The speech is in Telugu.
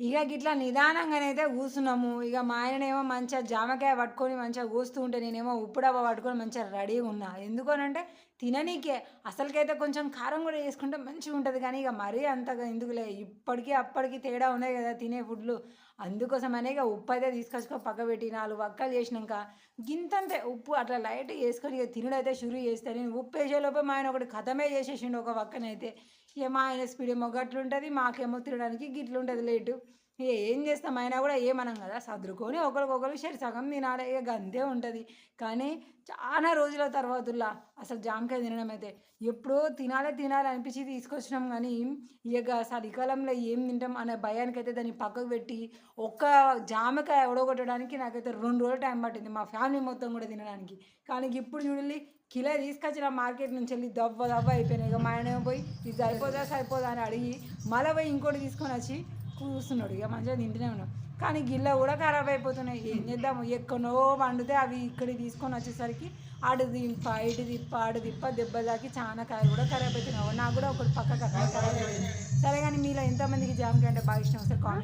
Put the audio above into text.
ఇక గిట్లా నిదానంగానైతే కూసున్నాము ఇక మా ఆయననేమో మంచిగా జామకాయ పట్టుకొని మంచిగా కూస్తూ ఉంటే నేనేమో ఉప్పు పట్టుకొని మంచిగా రెడీగా ఉన్నా. ఎందుకనంటే తిననీకే. అసలుకైతే కొంచెం కారం కూడా వేసుకుంటే మంచిగా ఉంటుంది. కానీ ఇక మరీ అంతగా ఎందుకులే. ఇప్పటికీ అప్పటికి తేడా ఉన్నాయి కదా తినే ఫుడ్లు. అందుకోసమనే ఇక ఉప్పు అయితే తీసుకొచ్చుకో పక్క పెట్టి నాలుగు వక్కలు చేసినాక గింతంతే ఉప్పు అట్లా లైట్ వేసుకొని ఇక తినుడైతే షురు చేస్తే. నేను ఉప్పు వేసేలోపే మా ఆయన ఒకటి కథమే చేసేసిండు ఒక వక్కనైతే. ఇక మా ఆయన స్పీడ్ ఏమో గట్లుంటుంది మాకేమో తినడానికి గిట్లుంటుంది లేటు. ఏం చేస్తాం? అయినా కూడా ఏమనం కదా? సర్దుకొని ఒకరికొకరు సరి సగం తినాలి. ఇక అంతే ఉంటుంది. కానీ చాలా రోజుల తర్వాతలా అసలు జామకాయ తినడం అయితే ఎప్పుడో తినాలి తినాలి అనిపించి తీసుకొచ్చినాం కానీ ఇక చలికాలంలో ఏం తింటాం అనే భయానికి అయితే దాన్ని పక్కకు పెట్టి ఒక్క జామకాయ ఉడగొట్టడానికి నాకైతే రెండు రోజులు టైం పట్టింది. మా ఫ్యామిలీ మొత్తం కూడా తినడానికి. కానీ ఇప్పుడు చూడండి కిలో తీసుకొచ్చిన మార్కెట్ నుంచి వెళ్ళి దవ్వ దవ్వ అయిపోయినాయి. ఇక మా ఆయన పోయి ఇది సరిపోదా? సరిపోదా? అని అడిగి మళ్ళీ పోయి ఇంకోటి తీసుకొని వచ్చి కూర్చున్నాడు ఇక మంచిగా తింటూనే ఉన్నాం కానీ గిల్ల కూడా ఖరాబ్ అయిపోతున్నాయి. ఏం చేద్దాము? ఎక్కడో వండితే అవి ఇక్కడ తీసుకొని వచ్చేసరికి ఆడు దింప ఇటు దిప్ప ఆడు దిప్ప దెబ్బ తాకి చాలా కాయలు కూడా ఖరాబ్ అవుతున్నావు నాకు కూడా ఒకటి పక్క అక్కడ ఖరాబ్ అయిపోయింది. సరే కానీ మీలో ఎంతమందికి జామకాయ అంటే బాగా ఇష్టం? వస్తే కామెంట్